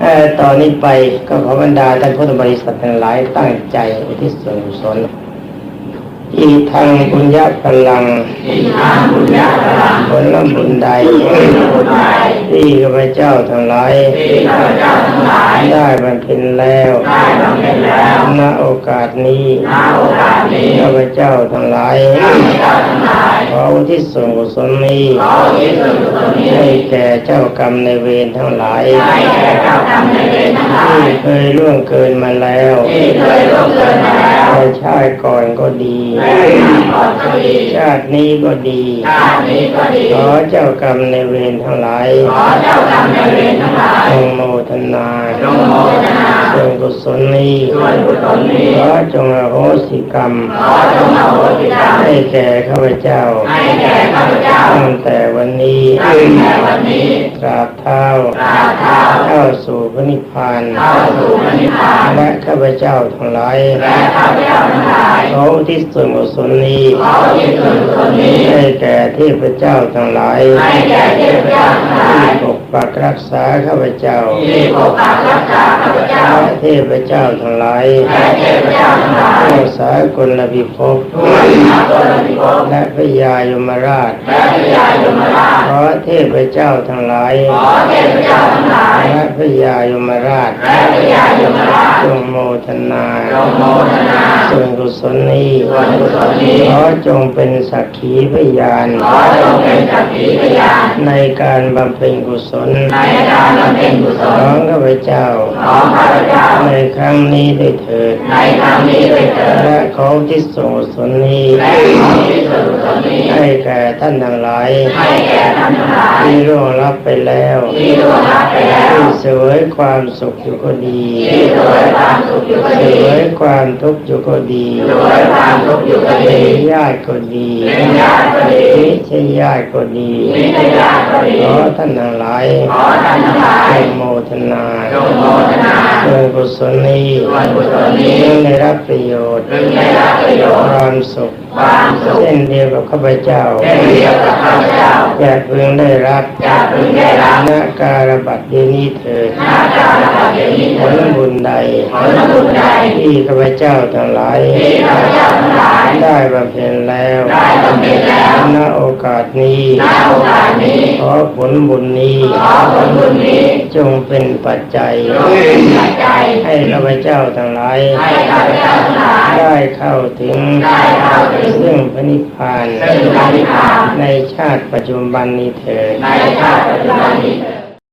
เอ่อตอนนี้ไปก็ขอบรรดาท่านพุทธบริษัททั้งหลายตั้งใจอุทิศส่วนกุศลอีกทางบุญญาพลังอีกทางบุญญาพลังผลบุญใดบุญใดที่ข้าพเจ้าทั้งหลายที่ข้าพเจ้าทั้งหลายได้บำเพ็ญแล้วได้บำเพ็ญแล้วณโอกาสนี้ณโอกาสนี้ข้าพเจ้าทั้งหลายข้าพเจ้าทั้งหลายขออุทิศส่วนกุศลนี้ขออุทิศส่วนกุศลนี้ให้ แก่เจ้ากรรมในายเวรทั้งหลายให้แก่เจ้ากรรมนายเวรทั้งหลายที่เคยล่วงเกินมาแล้วที่เคยล่วงเกินมาแล้วในชาติก่อนก็ดีในก่อนก็ดีชาตินี้ก็ดีชาตินี้ก็ดีขอเจ้ากรรมในายเวรทั้งหลายขอเจ้ากรรมนายเวรทั้งหลายจงโมทนาจงโมทนาส่วนกุศลนี้ส่วนกุศลนี้ขอจงอโหสิกรรมขอจงอโหสิกรรมให้แก่ข้าพเจ้าให้ แก่ข้าพเจ้าตั้งแต่วันนี้ตั้งแต่วันนี้ตราบเท้าตราบเท้าเข้าสู่พระนิพพานเข้าสู่พระนิพพานและข้าพเจ้าทั้งหลายและข้าพเจ้าทั้งหลายขออุที่ส่วนกุศลนี้ขอที่ส่วนกุศลนี้ให้แก่เทพเจ้าทั้งหลายให้แก่เทพ ปกปักรักษาข้าพเจ้าที่ปกปักรักษาข้าพเจ้าและเทพเจ้าทั้งหลายและเทพเจ้าทั้งหลายทั่วสากลพิภพทั่วสากลพิภพและพระยายมราชและพญายมราชขอเทพเจ้าทั้งหลายขอเทพเจ้าทั้งหลายและพระยายมราชและพญายมราชจงโมทนาจงโมทนาส่วนกุศลนี้ส่วนกุศลนี้ขอจงเป็นสักขีพยานขอจงเป็น สักขีพยานในการบำเพ็ญกุศลในการบำเพ็ญกุศขลองข้าพเจ้าของข้าพเจ้าในครั้งนี้ด้วยเถิดในครั้งนี้ด้วยเถิดและขอที่ส่งกุศลนี้และขอที่ส่วนกุศลนี้ให้แก่ท่านทั้งหลายให้แก่ท่านทั้งหลายที่ร่วงรับไปแล้วที่ล่วงลับไปแล้วที่เสวยความสุขอยู่ก็ดีที่สวยความสุ ขอยู่ก็เสดีวยความทุกข์อยู่ก็ดีสวยความทุกข์อยู่ก็เป็ดีนญาติก็ดีเป็นญาติก็ดีไม่ใช่ญาติก็ดีมิตรญาติก็ดีขอท่านทั้งหลายขอท่านทั้งหลายจงโมทนาจงโมทนาส่วนกุศลนี้ส่วนกุศลนี้จึงได้รับประโยชน์พึงได้รับประโยชน์ความสุขความสุขเช่นเดียวกับข้าพเจ้าเช่นเดียวกับข้าพเจ้า จะพึงได้รับจะพึงได้รับณการบัติเดยวนี้เถิดหน้าจารบัดเดี๋ยวนี้ผเถิลดบุญใดผลบุญใดที่ข้าพเจ้าทั้งหลายที่ข้าพเจ้าทั้งหลายได้บำเพ็ญ อกาสนี้ณโอกาสนี้ขอผลบุญนี้ขอผลบุญนี้ จงเป็นปัจจัยจงเป็นปัจจัย ให้ข้าพเจ้าทั้งหลายให้ข้าพเจ้าทั้งหลาย ได้เข้าถึงได้เข้าถึงซึ่งพระนิพพานซึ่งพระนิพพานในชาติปัจจุบันนี้เถิดในชาติปัจจุบันนี้เถิด